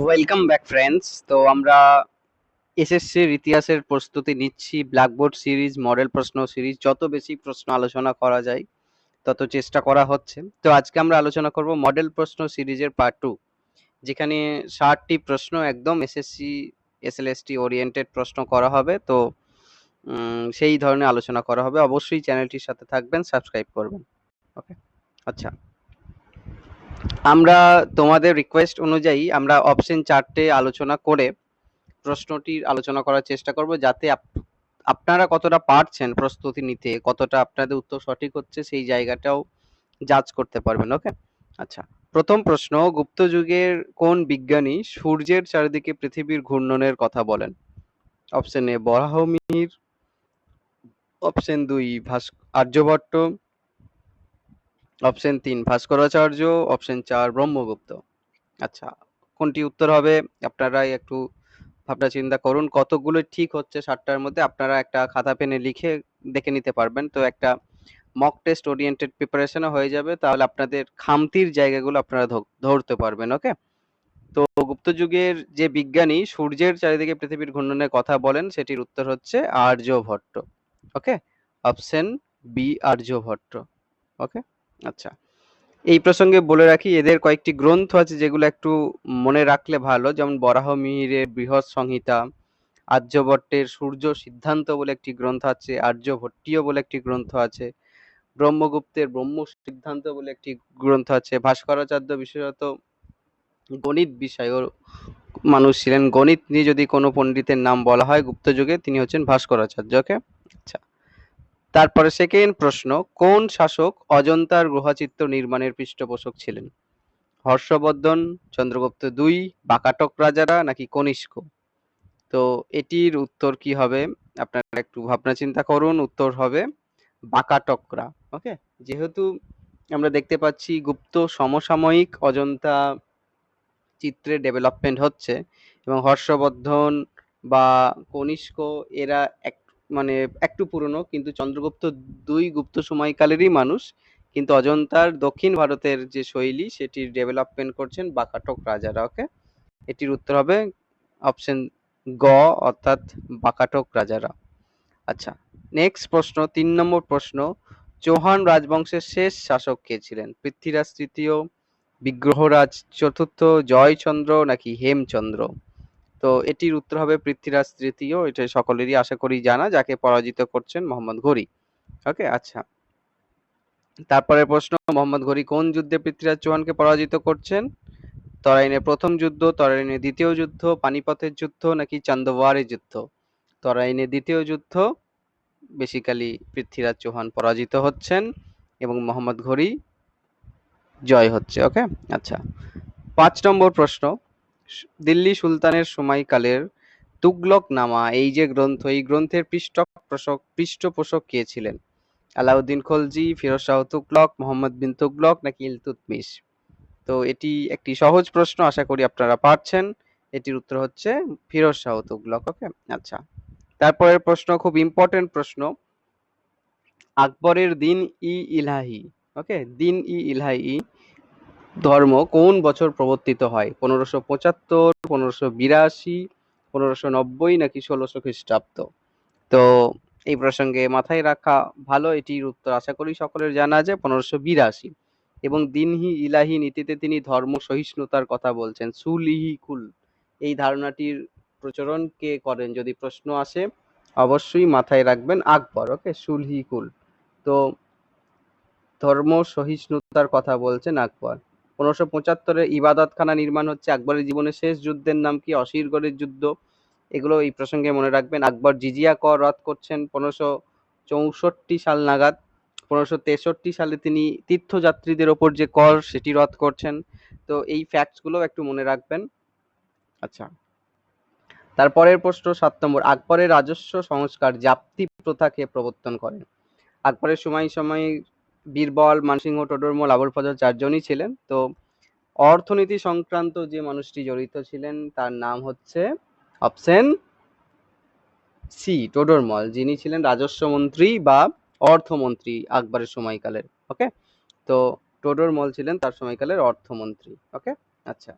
Welcome back friends তো আমরা এসএসসির ইতিহাসের প্রস্তুতি নিচ্ছি ব্ল্যাকবোর্ড সিরিজ মডেল প্রশ্ন সিরিজ যত বেশি প্রশ্ন আলোচনা করা যায়, তত চেষ্টা করা হচ্ছে। তো আজকে আমরা আলোচনা করব মডেল প্রশ্ন সিরিজের পার্ট টু যেখানে ষাটটি প্রশ্ন একদম এসএসসি এসএলএসটি ওরিয়েন্টেড প্রশ্ন করা হবে। তো সেই ধরনের আলোচনা করা হবে। অবশ্যই চ্যানেলটির সাথে থাকবেন সাবস্ক্রাইব করবেন। ওকে আচ্ছা। আমরা তোমাদের রিকোয়েস্ট অনুযায়ী আমরা অপশন চারটে আলোচনা করে প্রশ্নটির আলোচনা করার চেষ্টা করব যাতে আপ- আপনারা কতটা পারছেন প্রস্তুতি নিতে, কতটা আপনাদের উত্তর সঠিক হচ্ছে সেই জায়গাটাও জাজ করতে পারবেন ওকে আচ্ছা প্রথম প্রশ্ন, গুপ্ত যুগের কোন বিজ্ঞানী সূর্যের চারিদিকে পৃথিবীর ঘূর্ণনের কথা বলেন? অপশন এ বরাহমিহির অপশন দুই ভাস আর্যভট্ট অপশন তিন, ভাস্করাচার্য। অপশন চার, ব্রহ্মগুপ্ত। আচ্ছা কোনটি উত্তর হবে? আপনারাই একটু ভাবনা চিন্তা করুন। কতগুলো ঠিক হচ্ছে সাতটার মধ্যে? আপনারা একটা খাতা পেনে লিখে দেখে নিতে পারবেন। তো একটা মক টেস্ট ওরিয়েন্টেড প্রিপারেশনও হয়ে যাবে। তাহলে আপনাদের খামতির জায়গাগুলো আপনারা ধরতে পারবেন, ওকে? তো গুপ্ত যুগের যে বিজ্ঞানী, সূর্যের চারিদিকে পৃথিবীর ঘূর্ণনের কথা বলেন, সেটির উত্তর হচ্ছে Aryabhata, okay? Option B Aryabhata, okay? আচ্ছা। এই প্রসঙ্গে বলে রাখি, এদের কয়েকটি গ্রন্থ আছে যেগুলো একটু মনে রাখলে ভালো। যেমন বরাহমিহিরের বৃহৎ সংহিতা আর্যভট্টের সূর্য সিদ্ধান্ত বলে একটি গ্রন্থ আছে আর্যভট্টীয় বলে একটি গ্রন্থ আছে, ব্রহ্মগুপ্তের ব্রহ্ম সিদ্ধান্ত বলে একটি গ্রন্থ আছে, ভাস্করাচার্য বিশেষত গণিত বিষয়ের মানুষ ছিলেন গণিত নিয়ে যদি কোনো পণ্ডিতের নাম বলা হয় গুপ্ত যুগে, তিনি হচ্ছেন ভাস্করাচার্য ওকে তারপরে সেকেন্ড প্রশ্ন, কোন শাসক অজন্তার গ্রহচিত্র নির্মাণের পৃষ্ঠপোষক ছিলেন? হর্ষবর্ধন, চন্দ্রগুপ্ত দুই, বাকাটক রাজারা, নাকি কনিষ্ক? তো এটির উত্তর কি হবে? আপনারা একটু ভাবনা চিন্তা করুন, উত্তর হবে বাকাটকরা ওকে যেহেতু আমরা দেখতে পাচ্ছি গুপ্ত সমসাময়িক অজন্তা চিত্রে ডেভেলপমেন্ট হচ্ছে এবং হর্ষবর্ধন বা কনিষ্ক এরা এক মানে একটু পুরনো, কিন্তু চন্দ্রগুপ্ত দুই গুপ্ত সময়কালেরই মানুষ। কিন্তু অজন্তার দক্ষিণ ভারতের যে শৈলী, সেটির ডেভেলপমেন্ট করছেন বাকাটক রাজারা ওকে এটির উত্তর হবে অপশন গ, অর্থাৎ বাকাটক রাজারা আচ্ছা নেক্সট প্রশ্ন, তিন নম্বর প্রশ্ন, চৌহান রাজবংশের শেষ শাসক কে ছিলেন? পৃথ্বীরাজ তৃতীয়, বিগ্রহরাজ চতুর্থ, জয়চন্দ্র নাকি হেমচন্দ্র? তো এটির উত্তর হবে পৃথ্বীরাজ তৃতীয় এটা সকলেরই আশা করি জানা, যাকে পরাজিত করছেন মোহাম্মদ ঘুরি ওকে আচ্ছা। তারপরে প্রশ্ন, মোহাম্মদ ঘুরি কোন যুদ্ধে পৃথ্বীরাজ চৌহানকে পরাজিত করছেন? তরাইনের প্রথম যুদ্ধ, তরাইনের দ্বিতীয় যুদ্ধ, পানিপথের যুদ্ধ, নাকি চান্দোয়ারের যুদ্ধ? তরাইনের দ্বিতীয় যুদ্ধ বেসিক্যালি পৃথ্বীরাজ চৌহান পরাজিত হচ্ছেন এবং মোহাম্মদ ঘুরি জয় হচ্ছে, ওকে? আচ্ছা। পাঁচ নম্বর প্রশ্ন দিল্লি সুলতানের সময়কালের তুগলক নামা এই যে গ্রন্থ, এই গ্রন্থের পৃষ্ঠপোষক পৃষ্ঠপোষক কে ছিলেন? আলাউদ্দিন খলজি, ফিরোজ শাহ তুগলক, মোহাম্মদ বিন তুগলক নাকি ইলতুৎমিশ তো এটি একটি সহজ প্রশ্ন, আশা করি আপনারা পারছেন। এটির উত্তর হচ্ছে ফিরোজ শাহ তুগলক, ওকে? আচ্ছা। তারপরের প্রশ্ন, খুব ইম্পর্টেন্ট প্রশ্ন। আকবরের দিন ই ইলাহি, ওকে? দিন ই ইলাহি ধর্ম কোন বছর প্রবর্তিত হয়? পনেরোশো পঁচাত্তর, পনেরোশো বিরাশি, পনেরোশো নব্বই নাকি ষোলোশো খ্রিস্টাব্দ? তো এই প্রসঙ্গে মাথায় রাখা ভালো এটির উত্তর আশা করি সকলের জানা আছে, পনেরোশো বিরাশি। এবং দিনহি ইলাহি নীতিতে তিনি ধর্ম সহিষ্ণুতার কথা বলছেন, সুলিহি কুল। এই ধারণাটির প্রচলন কে করেন, যদি প্রশ্ন আসে, অবশ্যই মাথায় রাখবেন আকবর, ওকে? সুলহি কুল। তো ধর্ম সহিষ্ণুতার কথা বলছেন আকবর। পনেরোশো পঁচাত্তরে ইবাদতখানা নির্মাণ হচ্ছে আকবরের জীবনের শেষ যুদ্ধের নাম কি? অসিরগড়ের যুদ্ধ। এগুলো এই প্রসঙ্গে মনে রাখবেন। আকবর জিজিয়া কর রদ করছেন পনেরোশো চৌষট্টি সাল নাগাদ। পনেরোশো তেষট্টি সালে তিনি তীর্থযাত্রীদের ওপর যে কর, সেটি রদ করছেন। তো এই ফ্যাক্টসগুলো একটু মনে রাখবেন। আচ্ছা। তারপরের প্রশ্ন সাত নম্বর। আকবরের রাজস্ব সংস্কার জাপ্তি প্রথাকে প্রবর্তন করেন আকবরের সময় সময় বীরবল, মানসিংহ টোডরমল আবুল ফজল চারজনই ছিলেন। তো অর্থনীতি সংক্রান্ত যে মানুষটি জড়িত ছিলেন, তার নাম হচ্ছে অপশন সি টোডরমল যিনি ছিলেন রাজস্ব মন্ত্রী বা অর্থমন্ত্রী আকবরের সময়কালের, ওকে? তো টোডরমল ছিলেন তার সময়কালের অর্থমন্ত্রী, ওকে? আচ্ছা।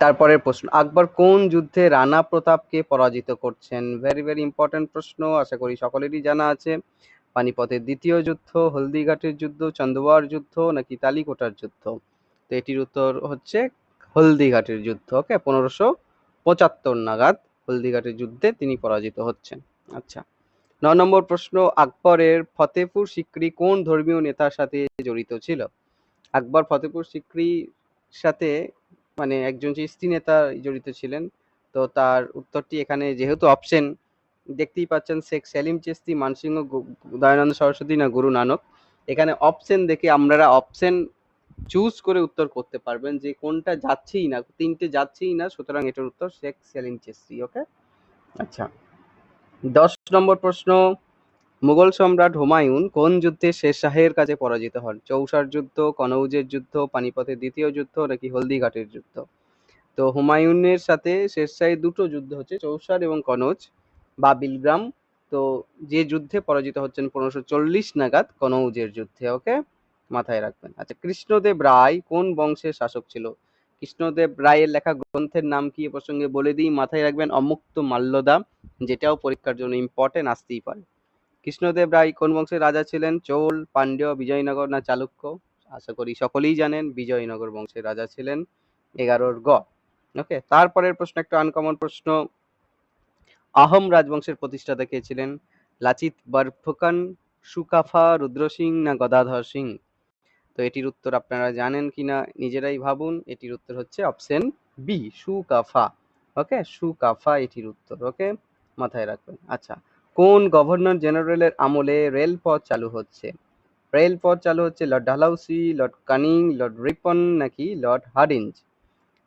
তারপরের প্রশ্ন, আকবর কোন যুদ্ধে রানা প্রতাপকে পরাজিত করছেন? ভেরি ভেরি ইম্পর্টেন্ট প্রশ্ন, আশা করি সকলেরই জানা আছে। পানিপথের দ্বিতীয় যুদ্ধ, হলদিঘাটের যুদ্ধ চন্দ্রবার যুদ্ধ নাকি তালিকোটার যুদ্ধ? তো এটির উত্তর হচ্ছে হলদিঘাটের যুদ্ধ, ওকে? পনেরোশো পঁচাত্তর নাগাদ হলদিঘাটের যুদ্ধে তিনি পরাজিত হচ্ছেন। আচ্ছা ন নম্বর প্রশ্ন, আকবরের ফতেপুর সিক্রি কোন ধর্মীয় নেতার সাথে জড়িত ছিল? আকবর ফতেপুর সিক্রির সাথে মানে একজন যে স্ত্রী নেতা জড়িত ছিলেন, তো তার উত্তরটি এখানে যেহেতু অপশন দেখতেই পাচ্ছেন শেখ সেলিম চিস্তি মানসিংহ দয়ানন্দ সরস্বতী না গুরু নানক। এখানে অপশন দেখে আপনারা অপশন চুজ করে উত্তর করতে পারবেন যে কোনটা যাচ্ছেই না, তিনটে যাচ্ছেই না, সুতরাং এটার উত্তর শেখ সেলিম চিস্তি ওকে আচ্ছা। দশ নম্বর প্রশ্ন, মুঘল সম্রাট হুমায়ুন কোন যুদ্ধে শেষ শাহের কাছে পরাজিত হন? চৌসার যুদ্ধ, কনৌজের যুদ্ধ পানিপথের দ্বিতীয় যুদ্ধ নাকি হলদিঘাটের যুদ্ধ? তো হুমায়ুনের সাথে শেরশাহের দুটো যুদ্ধ হচ্ছে, চৌসার এবং কনৌজ। বা বিলগ্রাম। তো যে যুদ্ধে পরাজিত হচ্ছেন পনেরোশো চল্লিশ নাগাদ কনৌজের যুদ্ধে, ওকে? মাথায় রাখবেন। আচ্ছা কৃষ্ণদেব রায় কোন বংশের শাসক ছিল? কৃষ্ণদেব রায়ের লেখা গ্রন্থের নাম কি এ প্রসঙ্গে বলে দিই? মাথায় রাখবেন, অমুক্ত মাল্যদা, যেটাও পরীক্ষার জন্য ইম্পর্টেন্ট আসতেই পারে। কৃষ্ণদেব রায় কোন বংশের রাজা ছিলেন? চোল, পাণ্ড্য, বিজয়নগর না চালুক্য? আশা করি সকলেই জানেন, বিজয়নগর বংশের রাজা ছিলেন এগারোর গ। ওকে, তারপরের প্রশ্ন, একটা আনকমন প্রশ্ন। আহোম রাজবংশের প্রতিষ্ঠাতা কে ছিলেন লাচিত বরফুকন, সুকাফা রুদ্র সিং না গদাধর সিং। তো এটির উত্তর আপনারা জানেন কি না নিজেরাই ভাবুন। এটির উত্তর হচ্ছে অপশন বি, সুকাফা। ওকে? সুকাফা এটির উত্তর, ওকে? মাথায় রাখবেন। আচ্ছা কোন গভর্নর জেনারেলের আমলে রেলপথ চালু হচ্ছে? রেলপথ চালু হচ্ছে lord Dalhousie, lord Canning, lord Ripon নাকি লর্ড হার্ডিঞ্জ?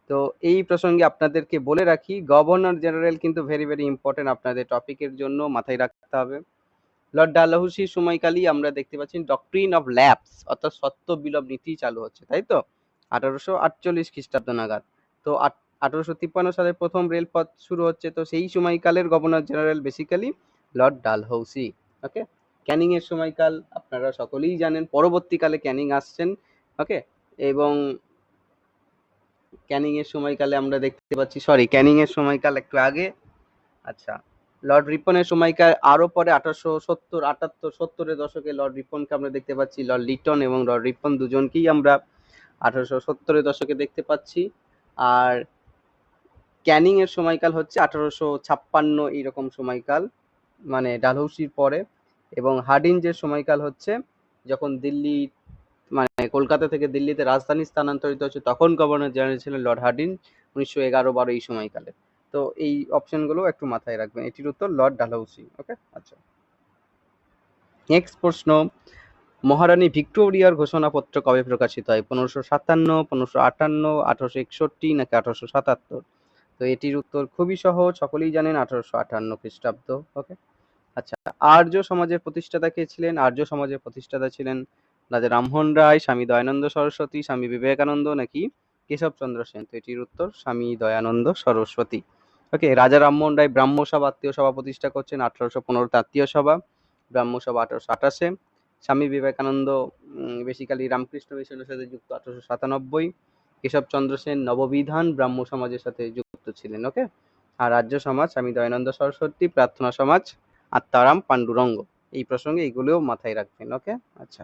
তো এই প্রসঙ্গে আপনাদেরকে বলে রাখি গভর্নর জেনারেল কিন্তু ভেরি ভেরি ইম্পর্টেন্ট আপনাদের টপিকের জন্য মাথায় রাখতে হবে। লর্ড ডালহৌসির সময়কালই আমরা দেখতে পাচ্ছি ডক্ট্রিন অফ ল্যাপস অর্থাৎ সত্য বিলোপ নীতি চালু হচ্ছে, তাই তো? আঠারোশো আটচল্লিশ খ্রিস্টাব্দ নাগাদ। তো আঠারোশো তিপ্পান্ন সালে প্রথম রেলপথ শুরু হচ্ছে, তো সেই সময়কালের governor general basically lord Dalhousie okay Canning এর সময়কাল আপনারা সকলেই জানেন, পরবর্তীকালে ক্যানিং আসছেন ওকে এবং ক্যানিং এর সময়কালে আমরা দেখতে পাচ্ছি সরি ক্যানিং এর সময়কাল একটু আগে। আচ্ছা লর্ড রিপনের সময়কাল আরও পরে আঠারোশো সত্তর, আটাত্তর, সত্তরের দশকে লর্ড রিপনকে আমরা দেখতে পাচ্ছি, লর্ড লিটন এবং লর্ড রিপন দুজনকেই আমরা আঠারোশো সত্তরের দশকে দেখতে পাচ্ছি। আর ক্যানিং এর সময়কাল হচ্ছে আঠারোশো ছাপ্পান্ন এইরকম সময়কাল মানে ডালহৌসির পরে। এবং হার্ডিঞ্জের সময়কাল হচ্ছে যখন দিল্লি মানে কলকাতা থেকে দিল্লিতে রাজধানী স্থানান্তরিত হচ্ছে তখন গভর্নর জেনারেল ছিলেন লর্ড হার্ডিঞ্জ উনিশশো এগারো বারো এই সময়কালে। তো এই অপশনগুলো একটু মাথায় রাখবেন। এটির উত্তর লর্ড ডালহৌসি ওকে আচ্ছা। নেক্সট প্রশ্ন, মহারানী ভিক্টোরিয়ার ঘোষণাপত্র কবে প্রকাশিত হয়? পনেরোশো সাতান্ন, পনেরোশো আটান্ন, আঠারোশো একষট্টি নাকি আঠারোশো সাতাত্তর? তো এটির উত্তর খুবই সহজ, সকলেই জানেন আঠারোশো আটান্ন খ্রিস্টাব্দ ওকে আচ্ছা আর্য সমাজের প্রতিষ্ঠাতা কে ছিলেন? আর্য সমাজের প্রতিষ্ঠাতা ছিলেন রাজা রামমোহন রায়, স্বামী দয়ানন্দ সরস্বতী, স্বামী বিবেকানন্দ নাকি কেশবচন্দ্র সেন? তো এটির উত্তর, স্বামী দয়ানন্দ সরস্বতী। ওকে, রাজা রামমোহন রায়, ব্রাহ্ম সভা, আত্মীয় সভা প্রতিষ্ঠা করছেন আঠারোশো পনেরোতে আত্মীয় সভা ব্রাহ্মসভা আঠারোশো আঠাশে। স্বামী বিবেকানন্দ বেসিক্যালি রামকৃষ্ণ মিশনের সাথে যুক্ত আঠারোশো সাতানব্বই। কেশবচন্দ্র সেন নববিধান, ব্রাহ্ম সমাজের সাথে যুক্ত ছিলেন, ওকে? আর রাজ্য সমাজ, স্বামী দয়ানন্দ সরস্বতী, প্রার্থনা সমাজ, আত্মারাম, পাণ্ডুরঙ্গ। এই প্রসঙ্গে এইগুলোও মাথায় রাখবেন, ওকে? আচ্ছা।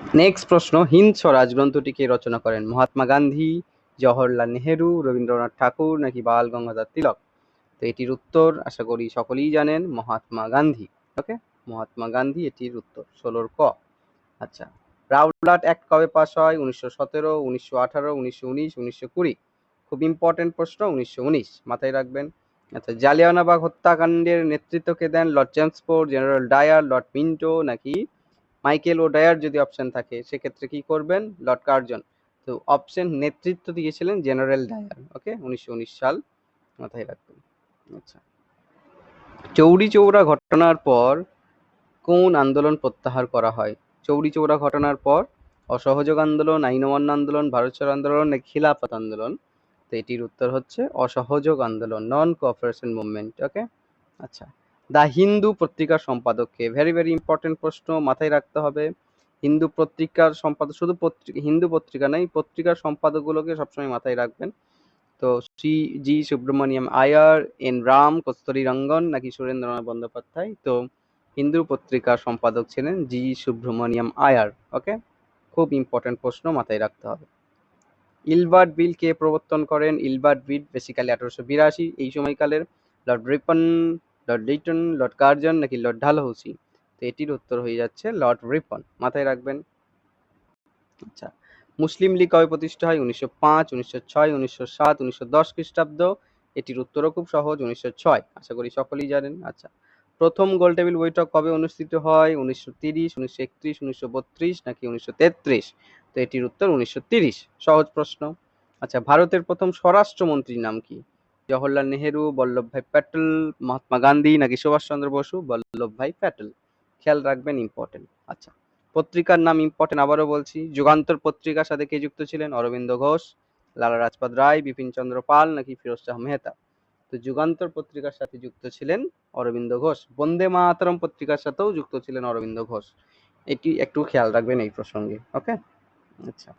নেক্সট প্রশ্ন, হিন্দ স্বরাজ গ্রন্থটি কে রচনা করেন মহাত্মা গান্ধী, জওহরলাল নেহেরু, রবীন্দ্রনাথ ঠাকুর নাকি বাল গঙ্গাধর তিলক? তো এটির উত্তর আশা করি সকলেই জানেন, মহাত্মা গান্ধী। ওকে মহাত্মা গান্ধী এটির উত্তর, ষোলোর ক। আচ্ছা রাউলাট অ্যাক্ট কবে পাস হয়? উনিশশো সতেরো, উনিশশো আঠারো, উনিশশো উনিশ, উনিশশো কুড়ি। খুব ইম্পর্টেন্ট প্রশ্ন, উনিশশো উনিশ। মাথায় রাখবেন। আচ্ছা জালিয়ানাবাগ হত্যাকাণ্ডের নেতৃত্ব কে দেন? Lord Chelmsford, general Dyer, lord Minto নাকি মাইকেল ও ডায়ার যদি অপশন থাকে, সেক্ষেত্রে কি করবেন? Lord Curzon. তো অপশন নেতৃত্ব দিয়েছিলেন জেনারেল ডায়ার ওকে উনিশশো উনিশ সাল। মাথায় রাখবেন। আচ্ছা। চৌরি চৌরা ঘটনার পর কোন আন্দোলন প্রত্যাহার করা হয়? চৌরি চৌরা ঘটনার পর অসহযোগ আন্দোলন, আইন অমান্য আন্দোলন, ভারত ছাড়ো আন্দোলন খিলাফত আন্দোলন? তো এটির উত্তর হচ্ছে অসহযোগ আন্দোলন নন কোঅপারেশন মুভমেন্ট ওকে আচ্ছা। দ্য হিন্দু পত্রিকার সম্পাদককে ভেরি ভেরি ইম্পর্টেন্ট প্রশ্ন মাথায় রাখতে হবে। হিন্দু পত্রিকার সম্পাদক, শুধু পত্রিকা হিন্দু পত্রিকা নয়, পত্রিকার সম্পাদকগুলোকে সবসময় মাথায় রাখবেন। তো শ্রী জি সুব্রমণিয়াম আয়ার, এন রাম, কস্তুরী রঙ্গন নাকি সুরেন্দ্রনাথ বন্দ্যোপাধ্যায়? তো হিন্দু পত্রিকার সম্পাদক ছিলেন জি সুব্রমণিয়াম আয়ার ওকে খুব ইম্পর্টেন্ট প্রশ্ন মাথায় রাখতে হবে। ইলবার্ট বিল কে প্রবর্তন করেন? ইলবার্ট বিল বেসিক্যালি আঠারোশো বিরাশি, এই সময়কালের lord Ripon lord Lytton lord Curzon নাকি লর্ড ডালহৌসি তো এটির উত্তর হয়ে যাচ্ছে লর্ড রিপন মাথায় রাখবেন। আচ্ছা মুসলিম লীগ কবে প্রতিষ্ঠা হয়? উনিশশো পাঁচ, উনিশশো ছয়, উনিশশো সাত, উনিশশো দশ খ্রিস্টাব্দ। এটির উত্তরও খুব সহজ, উনিশশো ছয়। আশা করি সকলেই জানেন। আচ্ছা প্রথম গোলটেবিল বৈঠক কবে অনুষ্ঠিত হয়? উনিশশো তিরিশ, উনিশশো একত্রিশ, উনিশশো বত্রিশ নাকি উনিশশো তেত্রিশ? তো এটির উত্তর উনিশশো তিরিশ। সহজ প্রশ্ন। আচ্ছা ভারতের প্রথম স্বরাষ্ট্রমন্ত্রীর নাম কি? জওহরলাল নেহেরু বল্লভভাই প্যাটেল, মহাত্মা গান্ধী, নাকি সুভাষচন্দ্র বসু বল্লভভাই প্যাটেল। খেয়াল রাখবেন ইম্পর্টেন্ট আচ্ছা পত্রিকার নাম ইম্পর্টেন্ট আবারও বলছি। যুগান্তর পত্রিকার সাথে কে যুক্ত ছিলেন? অরবিন্দ ঘোষ, লালা রাজপত রায়, বিপিন চন্দ্র পাল, নাকি ফিরোজ শাহ মেহতা? তো যুগান্তর পত্রিকার সাথে যুক্ত ছিলেন অরবিন্দ ঘোষ। বন্দে মাতরম পত্রিকার সাথেও যুক্ত ছিলেন অরবিন্দ ঘোষ। এটি একটু খেয়াল রাখবেন এই প্রসঙ্গে ওকে আচ্ছা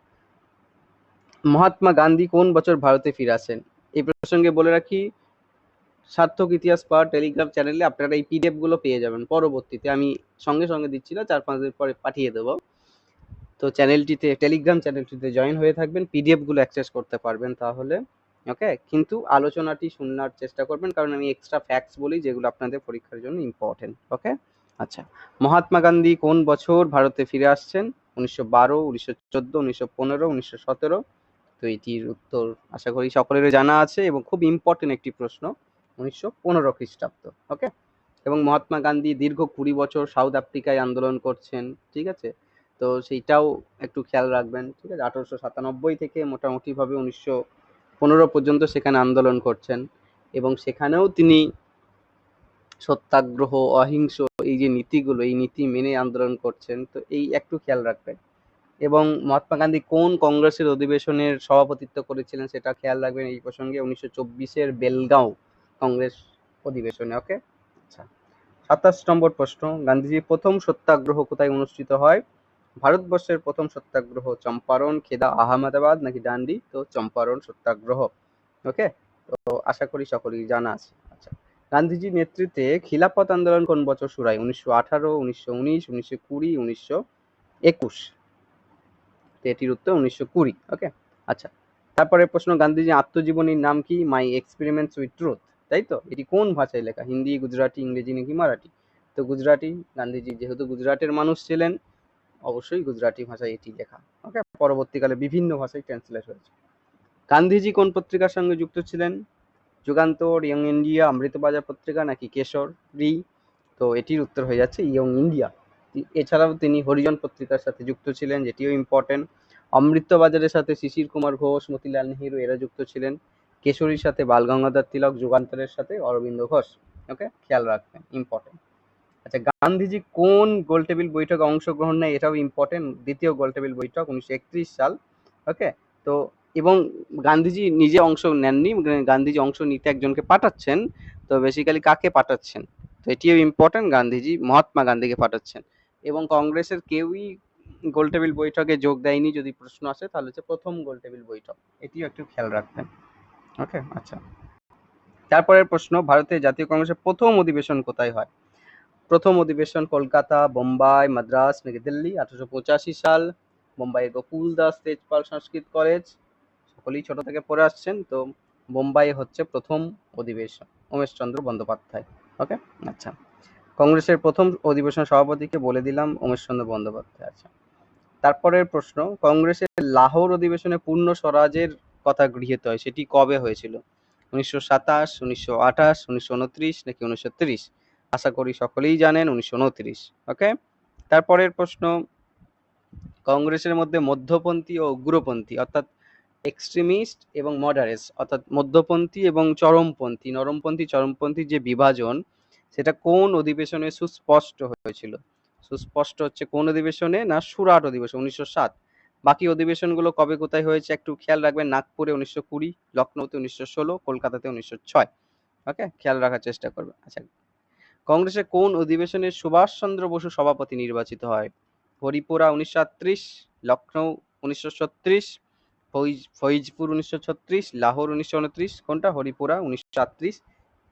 মহাত্মা গান্ধী কোন বছর ভারতে ফিরে আসেন? এই প্রসঙ্গে বলে রাখি, সার্থক ইতিহাস পাওয়ার টেলিগ্রাম চ্যানেলে আপনারা এই পিডিএফগুলো পেয়ে যাবেন। পরবর্তীতে আমি সঙ্গে সঙ্গে দিচ্ছি না, চার পাঁচ দিন পরে পাঠিয়ে দেবো। তো চ্যানেলটিতে, টেলিগ্রাম চ্যানেলটিতে জয়েন হয়ে থাকবেন পিডিএফগুলো অ্যাক্সেস করতে পারবেন তাহলে। ওকে? কিন্তু আলোচনাটি শোনার চেষ্টা করবেন, কারণ আমি এক্সট্রা ফ্যাক্টস বলি যেগুলো আপনাদের পরীক্ষার জন্য ইম্পর্টেন্ট ওকে? আচ্ছা মহাত্মা গান্ধী কোন বছর ভারতে ফিরে আসছেন? উনিশশো বারো, উনিশশো চোদ্দ, উনিশশো পনেরো, উনিশশো সতেরো? তো এটির উত্তর আশা করি সকলেরই জানা আছে এবং খুব ইম্পর্টেন্ট একটি প্রশ্ন, উনিশশো পনেরো খ্রিস্টাব্দ ওকে এবং মহাত্মা গান্ধী দীর্ঘ কুড়ি বছর সাউথ আফ্রিকায় আন্দোলন করছেন, ঠিক আছে? তো সেইটাও একটু খেয়াল রাখবেন, ঠিক আছে? আঠারোশো সাতানব্বই থেকে মোটামুটিভাবে উনিশশো পনেরো পর্যন্ত সেখানে আন্দোলন করছেন এবং সেখানেও তিনি সত্যাগ্রহ, অহিংস এই যে নীতিগুলো, এই নীতি মেনে আন্দোলন করছেন, তো এই একটু খেয়াল রাখবেন। এবং মহাত্মা গান্ধী কোন কংগ্রেসের অধিবেশনের সভাপতিত্ব করেছিলেন সেটা খেয়াল রাখবেন এই প্রসঙ্গে উনিশশো চব্বিশের বেলগাঁও কংগ্রেস অধিবেশনে ওকে আচ্ছা সাতাশ নম্বর প্রশ্ন, গান্ধীজির প্রথম সত্যাগ্রহ কোথায় অনুষ্ঠিত হয়? ভারতবর্ষের প্রথম সত্যাগ্রহ চম্পারণ, খেদা, আহমেদাবাদ নাকি ডান্ডি? তো চম্পারণ সত্যাগ্রহ ওকে তো আশা করি সকলেই জানা আছে। আচ্ছা গান্ধীজির নেতৃত্বে খিলাফত আন্দোলন কোন বছর শুরু হয়? উনিশশো আঠারো, উনিশশো উনিশ, উনিশশো কুড়ি, উনিশশো একুশ। তো এটির উত্তর উনিশশো কুড়ি ওকে আচ্ছা তারপরে প্রশ্ন, গান্ধীজির আত্মজীবনীর নাম কি? মাই এক্সপেরিমেন্টস উইথ ট্রুথ তাই তো? এটি কোন ভাষায় লেখা? হিন্দি, গুজরাটি, ইংরেজি নাকি মারাঠি? তো গুজরাটি, গান্ধীজি যেহেতু গুজরাটের মানুষ ছিলেন, অবশ্যই গুজরাটি ভাষায় এটি লেখা ওকে পরবর্তীকালে বিভিন্ন ভাষায় ট্রান্সলেট হয়েছে। গান্ধীজি কোন পত্রিকার সঙ্গে যুক্ত ছিলেন? যুগান্তর, ইয়ং ইন্ডিয়া, অমৃতবাজার পত্রিকা নাকি কেশর রি? তো এটির উত্তর হয়ে যাচ্ছে ইয়ং ইন্ডিয়া। এছাড়াও তিনি হরিজন পত্রিকার সাথে যুক্ত ছিলেন, যেটিও ইম্পর্টেন্ট অমৃতবাজারের সাথে শিশির কুমার ঘোষ, মতিলাল নেহেরু এরা যুক্ত ছিলেন। কেশরীর সাথে বালগঙ্গাধর তিলক, যুগান্তরের সাথে অরবিন্দ ঘোষ। ওকে খেয়াল রাখবেন ইম্পর্টেন্ট আচ্ছা গান্ধীজি কোন গোলটেবিল বৈঠকে অংশগ্রহণ নেয় এটাও ইম্পর্টেন্ট দ্বিতীয় গোলটেবিল বৈঠক উনিশশো একত্রিশ সাল। ওকে তো, এবং গান্ধীজি নিজে অংশ নেননি, গান্ধীজি অংশ নিতে একজনকে পাঠাচ্ছেন, তো বেসিক্যালি কাকে পাঠাচ্ছেন? তো এটিও ইম্পর্টেন্ট গান্ধীজি, মহাত্মা গান্ধীকে পাঠাচ্ছেন। এবং কংগ্রেসের কেউই গোলটেবিল বৈঠকে যোগ দেয়নি যদি প্রশ্ন আসে, তাহলে হচ্ছে প্রথম গোলটেবিল বৈঠক। এটিও একটু খেয়াল রাখবেন। ওকে আচ্ছা। তারপরের প্রশ্ন, ভারতের জাতীয় কংগ্রেসের প্রথম অধিবেশন কোথায় হয়? প্রথম অধিবেশন কলকাতা, বোম্বাই, মাদ্রাস, নাকি দিল্লি? আঠারোশো পঁচাশি সাল, বোম্বাইয়ের গোকুল দাস তেজপাল সংস্কৃত কলেজ। সকলেই ছোট থেকে পড়ে আসছেন, তো বোম্বাই হচ্ছে প্রথম অধিবেশন। উমেশচন্দ্র বন্দ্যোপাধ্যায়। ওকে আচ্ছা। কংগ্রেসের প্রথম অধিবেশন সভাপতিকে বলে দিলাম উমেশচন্দ্র বন্দ্যোপাধ্যায়। আচ্ছা তারপরের প্রশ্ন, কংগ্রেসের লাহোর অধিবেশনে পূর্ণ স্বরাজের কথা গৃহীত হয়, সেটি কবে হয়েছিল? উনিশশো সাতাশ, উনিশশো আঠাশ, উনিশশো উনত্রিশ নাকি উনিশশো তিরিশ? আশা করি সকলেই জানেন উনিশশো উনত্রিশ, ওকে? তারপরের প্রশ্ন, কংগ্রেসের মধ্যে মধ্যপন্থী ও উগ্রপন্থী, অর্থাৎ এক্সট্রিমিস্ট এবং মডারেটস, অর্থাৎ মধ্যপন্থী এবং চরমপন্থী, নরমপন্থী, চরমপন্থী যে বিভাজন সেটা কোন অধিবেশনে সুস্পষ্ট হয়েছিল? সুস্পষ্ট হচ্ছে কোন অধিবেশনে না সুরাট অধিবেশন, উনিশশো সাত? বাকি অধিবেশনগুলো কবে কোথায় হয়েছে একটু খেয়াল রাখবেন, নাগপুরে উনিশশো কুড়ি লখনৌতে উনিশশো ষোলো, কলকাতাতে উনিশশো ছয়। ওকে? খেয়াল রাখার চেষ্টা করবে আচ্ছা কংগ্রেসের কোন অধিবেশনে সুভাষচন্দ্র বসু সভাপতি নির্বাচিত হয়? হরিপুরা উনিশশো আটত্রিশ লখনৌ উনিশশো ছত্রিশ ফৈজ ফৈজপুর উনিশশো ছত্রিশ, লাহোর উনিশশো উনত্রিশ, কোনটা? হরিপুরা উনিশশো আটত্রিশ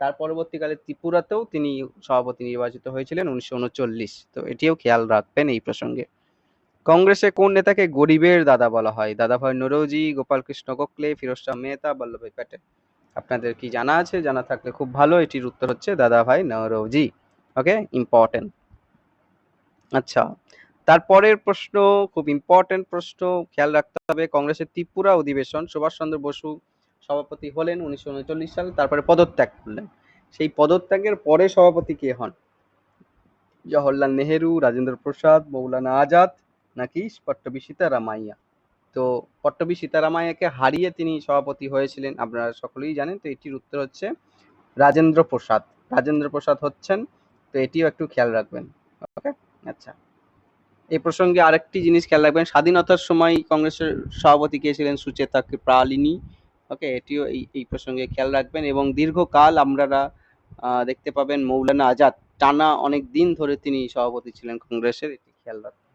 তার পরবর্তীকালে ত্রিপুরাতেও তিনি সভাপতি নির্বাচিত হয়েছিলেন উনিশশো উনচল্লিশ। তো এটিও খেয়াল রাখবেন এই প্রসঙ্গে। কংগ্রেসে কোন নেতাকে গরিবের দাদা বলা হয়? দাদাভাই নরোজি, গোপালকৃষ্ণ গোখলে ফিরোজ শাহ মেহতা, বল্লভভাই প্যাটেল। আপনাদের কি জানা আছে? জানা থাকলে খুব ভালো। এটির উত্তর হচ্ছে দাদাভাই নরৌজি। ওকে? ইম্পর্টেন্ট। আচ্ছা তারপরের প্রশ্ন, খুব ইম্পর্টেন্ট প্রশ্ন। খেয়াল রাখতে হবে, কংগ্রেসের ত্রিপুরা অধিবেশন, সুভাষচন্দ্র বসু সভাপতি হলেন উনিশশো উনচল্লিশ সালে, তারপরে পদত্যাগ করলেন। সেই পদত্যাগের পরে সভাপতি কে হন? জওহরলাল নেহেরু, রাজেন্দ্র প্রসাদ, মৌলানা আজাদ, নাকি পট্টবী সীতারামাইয়া? তো পট্টবী সীতারামাইয়াকে হারিয়ে তিনি সভাপতি হয়েছিলেন, আপনারা সকলেই জানেন, তো এটির উত্তর হচ্ছে রাজেন্দ্র প্রসাদ। রাজেন্দ্র প্রসাদ হচ্ছেন, তো এটিও একটু খেয়াল রাখবেন। ওকে? আচ্ছা। এই প্রসঙ্গে আরেকটি জিনিস খেয়াল রাখবেন, স্বাধীনতার সময় কংগ্রেসের সভাপতি কে ছিলেন সুচেতা প্রালিনী ওকে এটিও এই এই প্রসঙ্গে খেয়াল রাখবেন এবং দীর্ঘকাল আপনারা দেখতে পাবেন মৌলানা আজাদ। টানা অনেক দিন ধরে তিনি সভাপতি ছিলেন কংগ্রেসের, এটি খেয়াল রাখবেন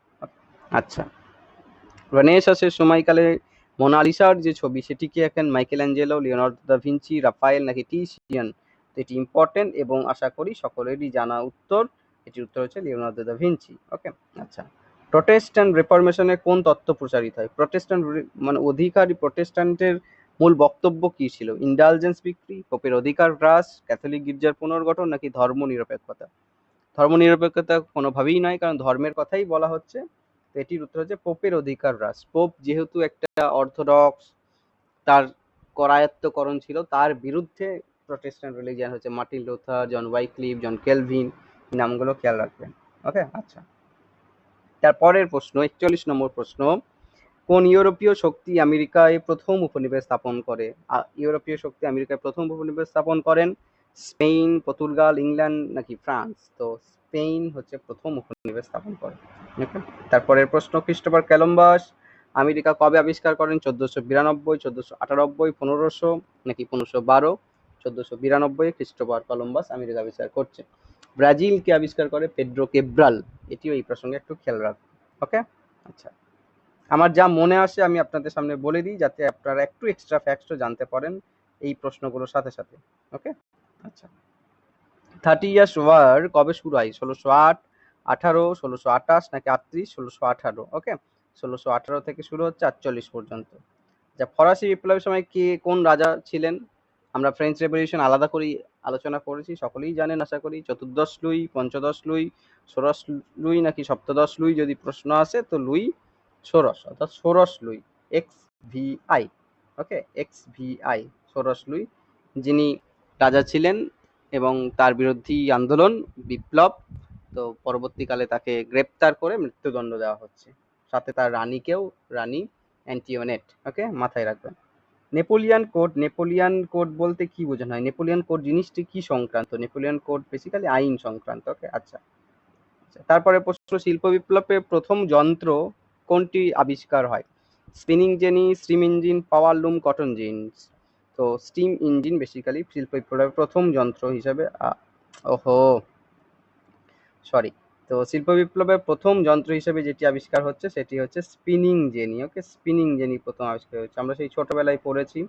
আচ্ছা। রেনেসাসের সময়কালে মোনালিসার যে ছবি, সেটি কি এখন Michelangelo Leonardo da Vinci, Raphael নাকি টিসিয়ান এটি ইম্পর্টেন্ট এবং আশা করি সকলেরই জানা উত্তর, এটির উত্তর হচ্ছে লিওনার্দো দা ভিঞ্চি। ওকে আচ্ছা। প্রোটেস্ট্যান্ট রিফরমেশনের কোন তত্ত্ব প্রচারিত হয়? প্রোটেস্ট্যান্ট মানে অধিকারী প্রোটেস্ট্যান্টের মূল বক্তব্য কি ছিল? ইন্ডালজেন্স বিক্রি পোপের অধিকার হ্রাস ক্যাথলিক গির্জার পুনর্গঠন নাকি ধর্ম নিরপেক্ষতা ধর্ম নিরপেক্ষতা কোনোভাবেই নয়, কারণ ধর্মের কথাই বলা হচ্ছে। তো এটির উত্তর হচ্ছে পোপের অধিকার হ্রাস। পোপ যেহেতু একটা অর্থোডক্স তার করায়ত্তকরণ ছিল, তার বিরুদ্ধে প্রটেস্ট্যান্ট রিলিজিয়ান হচ্ছে Martin Luther, John Wycliffe, John Calvin নামগুলো খেয়াল রাখবেন। ওকে আচ্ছা। তারপরের প্রশ্ন, একচল্লিশ নম্বর প্রশ্ন কোন ইউরোপীয় শক্তি আমেরিকায় প্রথম উপনিবেশ স্থাপন করে? ইউরোপীয় শক্তি আমেরিকায় প্রথম উপনিবেশ স্থাপন করেন স্পেন, পর্তুগাল, ইংল্যান্ড নাকি ফ্রান্স? তো স্পেন হচ্ছে প্রথম উপনিবেশ স্থাপন করে। তারপরের প্রশ্ন, ক্রিস্টোফার কলম্বাস আমেরিকা কবে আবিষ্কার করেন? চোদ্দোশো বিরানব্বই, চোদ্দোশো আটানব্বই, পনেরোশো নাকি পনেরোশো বারো? চোদ্দোশো বিরানব্বই, ক্রিস্টোফার কলম্বাস আমেরিকা আবিষ্কার করছে। ব্রাজিলকে আবিষ্কার করে? Pedro Cabral. এটিও এই প্রসঙ্গে একটু খেয়াল রাখবেন ওকে আচ্ছা। আমার যা মনে আসে আমি আপনাদের সামনে বলে দিই যাতে আপনারা একটু এক্সট্রা ফ্যাক্টসও জানতে পারেন এই প্রশ্নগুলোর সাথে সাথে ওকে আচ্ছা। থার্টি ইয়ার্স ওয়ার কবে শুরু হয়? ষোলোশো আট আঠারো ষোলোশো আঠাশ নাকি আটত্রিশ ষোলোশো আঠারো ওকে ষোলোশো আঠারো থেকে শুরু হচ্ছে আটচল্লিশ পর্যন্ত। যা ফরাসি বিপ্লবের সময় কে কোন রাজা ছিলেন? আমরা ফ্রেঞ্চ রেভলিউশন আলাদা করেই আলোচনা করেছি সকলেই জানেন আশা করি। চতুর্দশ লুই পঞ্চদশ লুই ষোড়শ লুই নাকি সপ্তদশ লুই যদি প্রশ্ন আসে তো লুই ষোড়শ অর্থাৎ ষোড়শ Louis X V I okay X V I ষোড়শ লুই যিনি রাজা ছিলেন এবং তার বিরোধী আন্দোলন বিপ্লব তো পরবর্তীকালে তাকে গ্রেপ্তার করে মৃত্যুদণ্ড দেওয়া হচ্ছে। সাথে তার রানীকেও রানী অ্যান্টিওনেট ওকে মাথায় রাখবেন। নেপোলিয়ান কোড নেপোলিয়ান কোড বলতে কি বোঝানো হয়? নেপোলিয়ান কোড জিনিসটি কি সংক্রান্ত? নেপোলিয়ান কোড বেসিক্যালি আইন সংক্রান্ত ওকে আচ্ছা। আচ্ছা, তারপরে প্রশ্ন শিল্প বিপ্লবের প্রথম যন্ত্র কোনটি আবিষ্কার হয়? Spinning jenny, steam engine, power loom, cotton gins. তো স্টিম ইঞ্জিন বেসিক্যালি শিল্প বিপ্লবের প্রথম যন্ত্র হিসাবে ওহো। সরি তো শিল্প বিপ্লবের প্রথম যন্ত্র হিসেবে যেটি আবিষ্কার হচ্ছে, সেটি হচ্ছে spinning jenny. Okay, spinning jenny প্রথম আবিষ্কার হচ্ছে। আমরা সেই ছোটবেলায় পড়েছি।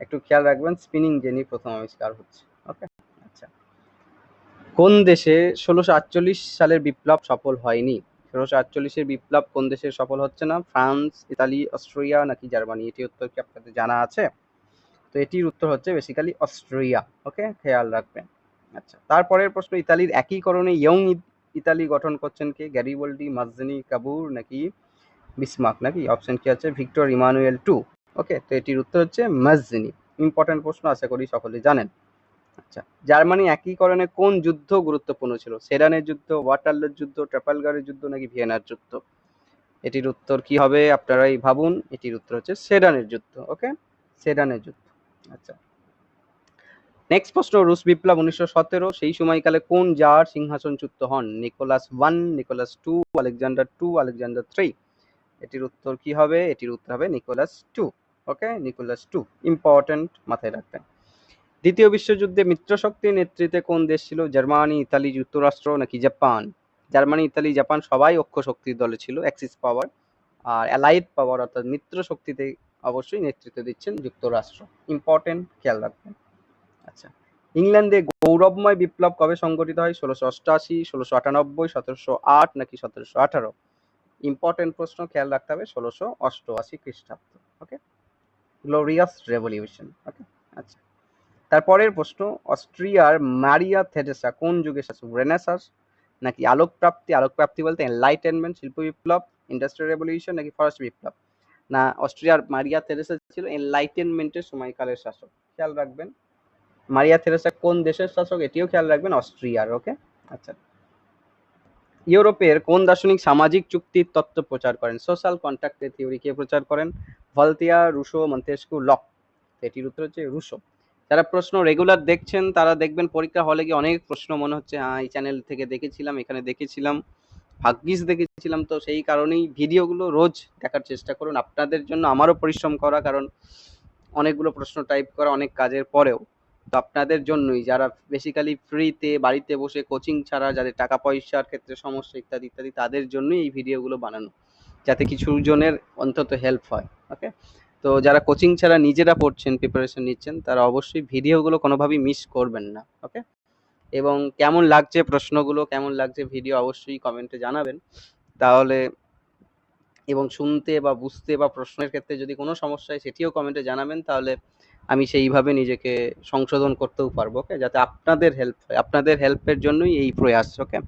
একটু খেয়াল রাখবেন, স্পিনিং জেনি প্রথম আবিষ্কার হচ্ছে। ওকে আচ্ছা। কোন দেশে ষোলোশো সালের বিপ্লব সফল হয়নি? ষোলোশো আটচল্লিশের বিপ্লব কোন দেশে সফল হচ্ছে না? ফ্রান্স, ইতালি, অস্ট্রিয়া নাকি জার্মানি? এটি উত্তর কি আপনাদের জানা আছে? তো এটির উত্তর হচ্ছে বেসিক্যালি অস্ট্রিয়া ওকে খেয়াল রাখবেন। আচ্ছা তারপরের প্রশ্ন, ইতালির একীকরণে ইয়ং ইতালি গঠন করছেন কে? গ্যারিবল্ডি মাজনি কাবুর নাকি বিসমার্ক নাকি? অপশন কি আছে? ভিক্টর ইমানুয়েল টু ওকে তো এটির উত্তর হচ্ছে মাজনি ইম্পর্টেন্ট প্রশ্ন আশা করি সকলে জানেন। আচ্ছা জার্মানি একীকরণে কোন যুদ্ধ গুরুত্বপূর্ণ ছিল? সেডানের যুদ্ধ ওয়াটারলোর যুদ্ধ, ট্রাফালগারের যুদ্ধ নাকি ভিয়েনার যুদ্ধ? এটির উত্তর কি হবে আপনারাই ভাবুন। এটির উত্তর হচ্ছে সেডানের যুদ্ধ, ওকে? সেডানের যুদ্ধ আচ্ছা। নেক্সট প্রশ্ন, রুশ বিপ্লব উনিশশো সতেরো, সেই সময়কালে কোন জার সিংহাসনচ্যুত হন? Nicholas one, Nicholas two, Alexander two, Alexander three. এটির উত্তর কি হবে? এটির উত্তর হবে Nicholas two, okay? Nicholas two important মাথায় রাখবেন। দ্বিতীয় বিশ্বযুদ্ধে মিত্রশক্তির নেতৃত্বে কোন দেশ ছিল? জার্মানি, ইতালি, যুক্তরাষ্ট্র নাকি জাপান? জার্মানি, ইতালি, জাপান সবাই অক্ষ শক্তির দলে ছিল অ্যাক্সিস পাওয়ার আর অ্যালাইড পাওয়ার অর্থাৎ মিত্র শক্তিতে অবশ্যই নেতৃত্ব দিচ্ছেন যুক্তরাষ্ট্র। ইম্পর্টেন্ট খেয়াল রাখবেন। আচ্ছা ইংল্যান্ডে গৌরবময় বিপ্লব কবে সংগঠিত হয়? ষোলোশো অষ্টআশি ষোলোশো আটানব্বই, সতেরোশো আট নাকি সতেরোশো আঠারো? ইম্পর্টেন্ট প্রশ্ন খেয়াল রাখতে হবে, ষোলোশো অষ্টআশি খ্রিস্টাব্দ ওকে গ্লোরিয়াস রেভলিউশন ওকে আচ্ছা। তারপরের প্রশ্ন, অস্ট্রিয়ার মারিয়া থেরেসা কোন যুগে শাসক? রেনেসাস নাকি আলোক প্রাপ্তি আলোক প্রাপ্তি বলতে এনলাইটেনমেন্ট শিল্প বিপ্লব ইন্ডাস্ট্রিয়াল রেভলিউশন নাকি ফরেস্ট বিপ্লব? না, অস্ট্রিয়ার মারিয়া থেরেসা ছিল এনলাইটেনমেন্টের সময়কালের শাসক। খেয়াল রাখবেন, মারিয়া থেরেসা কোন দেশের শাসক এটিও খেয়াল রাখবেন, অস্ট্রিয়ার ওকে আচ্ছা। ইউরোপের কোন দার্শনিক সামাজিক চুক্তির তত্ত্ব প্রচার করেন? সোশ্যাল কন্ট্রাক্টের থিওরি কে প্রচার করেন? Voltaire, Rousseau Montesquieu Locke. এটির উত্তর হচ্ছে রুশো। যারা প্রশ্ন রেগুলার দেখছেন, তারা দেখবেন পরীক্ষা হলে গিয়ে অনেক প্রশ্ন মনে হচ্ছে হ্যাঁ এই চ্যানেল থেকে দেখেছিলাম, এখানে দেখেছিলাম, ভাগ্যিস দেখেছিলাম। তো সেই কারণেই ভিডিওগুলো রোজ দেখার চেষ্টা করুন। আপনাদের জন্য আমারও পরিশ্রম করা, কারণ অনেকগুলো প্রশ্ন টাইপ করা অনেক কাজের পরেও, তো আপনাদের জন্যই যারা বেসিক্যালি ফ্রিতে বাড়িতে বসে কোচিং ছাড়া, যাদের টাকা পয়সার ক্ষেত্রে সমস্যা ইত্যাদি ইত্যাদি, তাদের জন্যই এই ভিডিওগুলো বানানো, যাতে কিছু জনের অন্তত হেল্প হয় ওকে তো যারা কোচিং ছাড়া নিজেরা পড়ছেন প্রিপারেশন নিচ্ছেন, তারা অবশ্যই ভিডিওগুলো কোনোভাবেই মিস করবেন না ওকে এবং কেমন লাগছে প্রশ্নগুলো, কেমন লাগছে ভিডিও অবশ্যই কমেন্টে জানাবেন। তাহলে এবং শুনতে বা বুঝতে বা প্রশ্নের ক্ষেত্রে যদি কোনো সমস্যা হয়, সেটিও কমেন্টে জানাবেন, তাহলে আমি সেইভাবে নিজেকে সংশোধন করতেও পারব ওকে যাতে আপনাদের হেল্প হয়, আপনাদের হেল্পের জন্যই এই প্রয়াস ওকে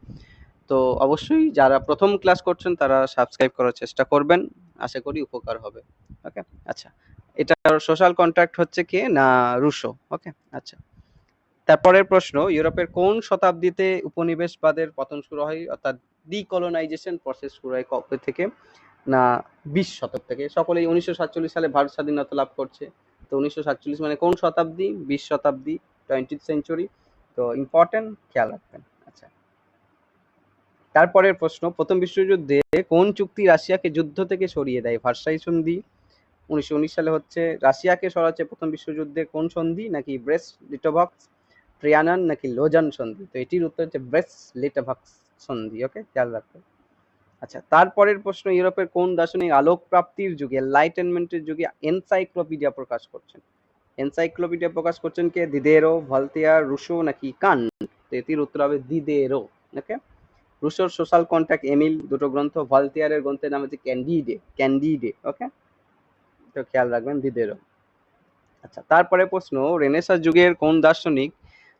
তো অবশ্যই যারা প্রথম ক্লাস করছেন, তারা সাবস্ক্রাইব করার চেষ্টা করবেন। আশা করি উপকার হবে। ওকে আচ্ছা। এটা সোশ্যাল কন্ট্রাক্ট হচ্ছে কে? না, রুশো। ওকে আচ্ছা। তারপরের প্রশ্ন, ইউরোপের কোন শতাব্দীতে উপনিবেশবাদের পতন শুরু হয়? অর্থাৎ ডিকলোনাইজেশন প্রসেস শুরু হয় কবে থেকে? না, বিশ শতক থেকে। সকলেই উনিশশো সাতচল্লিশ সালে ভারত স্বাধীনতা লাভ করছে। তো উনিশশো সাতচল্লিশ মানে কোন শতাব্দী? বিশ শতাব্দী টোয়েন্টি সেঞ্চুরি তো ইম্পর্টেন্ট খেয়াল রাখবেন। তারপরের প্রশ্ন, প্রথম বিশ্বযুদ্ধে কোন চুক্তি রাশিয়াকে যুদ্ধ থেকে সরিয়ে দেয়? ভার্সাই সন্ধি, উনিশশো উনিশ সালে হচ্ছে। রাশিয়াকে সরাচ্ছে প্রথম বিশ্বযুদ্ধে কোন সন্ধি? নাকি ব্রেস লিটোভক্স, ট্রিয়ানান, নাকি লোজান সন্ধি? তো এটির উত্তর হচ্ছে ব্রেস লিটোভক্স সন্ধি, ওকে? খেয়াল রাখবেন আচ্ছা তারপরের প্রশ্ন, ইউরোপের কোন দার্শনিক আলোক প্রাপ্তির যুগে লাইটেনমেন্টের যুগে এনসাইক্লোপিডিয়া প্রকাশ করছেন? এনসাইক্লোপিডিয়া প্রকাশ করছেন কে? দিদেরো, ভলতেয়ার, রুশো, নাকি কান তো এটির উত্তর হবে দিদেরো, ওকে? রুশোর সোশ্যাল কন্ট্যাক্ট এমিল, দুটো গ্রন্থ, ভলতেয়ারের গ্রন্থের নাম হচ্ছে ক্যান্ডিডে ক্যান্ডিডে ওকে তো খেয়াল রাখবেন, দিদেরও। আচ্ছা তারপরে প্রশ্ন রেনেসা যুগের কোন দার্শনিক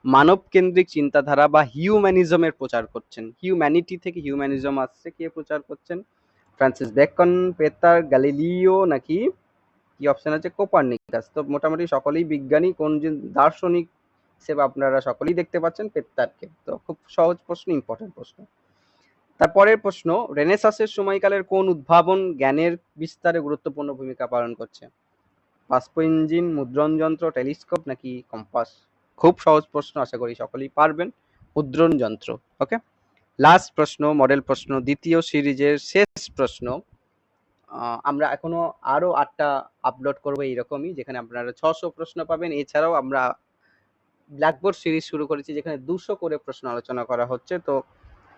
মানব কেন্দ্রিক চিন্তাধারা বা হিউম্যানিজমের প্রচার করছেন? হিউম্যানিটি থেকে হিউম্যানিজম আসছে, কে প্রচার করছেন? ফ্রান্সিস বেকন পেতার গ্যালিলিও নাকি? কি অপশন আছে? কোপার্নিকাস। তো মোটামুটি সকলেই বিজ্ঞানী, কোন যে দার্শনিক হিসেবে আপনারা সকলেই দেখতে পাচ্ছেন পেত্তারকে। তো খুব সহজ প্রশ্ন ইম্পর্টেন্ট প্রশ্ন। তারপরের প্রশ্ন, রেনেসাসের সময়কালের কোন উদ্ভাবন জ্ঞানের বিস্তারে গুরুত্বপূর্ণ ভূমিকা পালন করছে? বাষ্প ইঞ্জিন মুদ্রণ যন্ত্র টেলিস্কোপ নাকি কম্পাস? খুব সহজ প্রশ্ন, আশা করি সকলেই পারবেন। মুদ্রণ যন্ত্র ওকে লাস্ট প্রশ্ন মডেল প্রশ্ন, দ্বিতীয় সিরিজের শেষ প্রশ্ন। আমরা এখনও আরও আটটা আপলোড করব এইরকমই, যেখানে আপনারা ছশো প্রশ্ন পাবেন। এছাড়াও আমরা ব্ল্যাকবোর্ড সিরিজ শুরু করেছি, যেখানে দুশো করে প্রশ্ন আলোচনা করা হচ্ছে। তো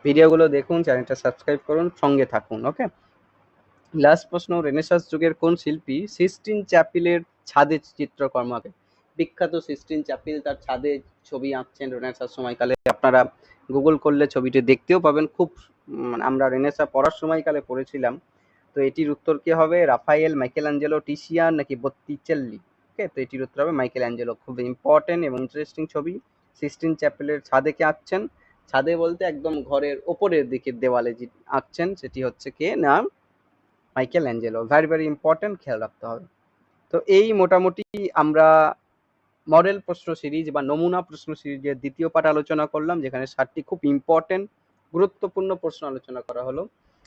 ভিডিওগুলো দেখুন, চ্যানেলটা সাবস্ক্রাইব করুন, সঙ্গে থাকুন, ওকে? লাস্ট প্রশ্ন, রেনেসাস যুগের কোন শিল্পী সিস্টিন চ্যাপিলের ছাদে চিত্রকর্ম আঁকে বিখ্যাত সিস্টিন চ্যাপিল তার ছাদে ছবি আঁকছেন রেনেসাস সময়কালে। আপনারা গুগল করলে ছবিটি দেখতেও পাবেন। খুব আমরা রেনেসা পড়ার সময়কালে পড়েছিলাম। তো এটির উত্তর কি হবে? রাফায়েল মাইকেল অ্যাঞ্জেলো টিসিয়ান নাকি বত্তিচেল্লি? ওকে, তো এটির উত্তর হবে মাইকেল অ্যাঞ্জেলো খুব ইম্পর্টেন্ট এবং ইন্টারেস্টিং ছবি। সিস্টিন চ্যাপেলের ছাদে কে আঁকছেন? ছাদে বলতে একদম ঘরের ওপরের দিকে দেওয়ালে যে আঁকছেন, সেটি হচ্ছে কে? না Michelangelo very very important খেয়াল রাখতে হবে। তো এই মোটামুটি আমরা মডেল প্রশ্ন সিরিজ বা নমুনা প্রশ্ন সিরিজের দ্বিতীয় পাঠ আলোচনা করলাম, যেখানে ষাটটি খুব ইম্পর্টেন্ট গুরুত্বপূর্ণ প্রশ্ন আলোচনা করা হলো।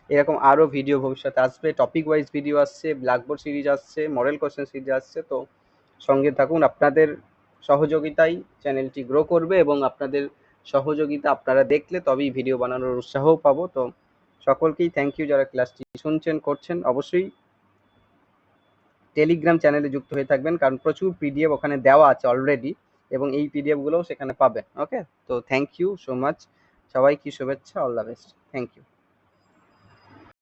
এরকম আরও ভিডিও ভবিষ্যতে আসবে। টপিক ওয়াইজ ভিডিও আসছে ব্ল্যাকবোর্ড সিরিজ আসছে মডেল কোশ্চেন সিরিজ আসছে। তো সঙ্গে থাকুন, আপনাদের সহযোগিতায় চ্যানেলটি গ্রো করবে এবং আপনাদের সহযোগিতা আপনারা দেখলে তবেই ভিডিও বানানোর উৎসাহ পাবো। তো সকলকেই থ্যাংক ইউ যারা ক্লাসটি শুনছেন, করছেন, অবশ্যই টেলিগ্রাম চ্যানেলে যুক্ত হয়ে থাকবেন, কারণ প্রচুর পিডিএফ ওখানে দেওয়া আছে অলরেডি এবং এই পিডিএফগুলোও সেখানে পাবেন ওকে তো থ্যাংক ইউ সো মাচ সবাইকে শুভেচ্ছা all the best thank you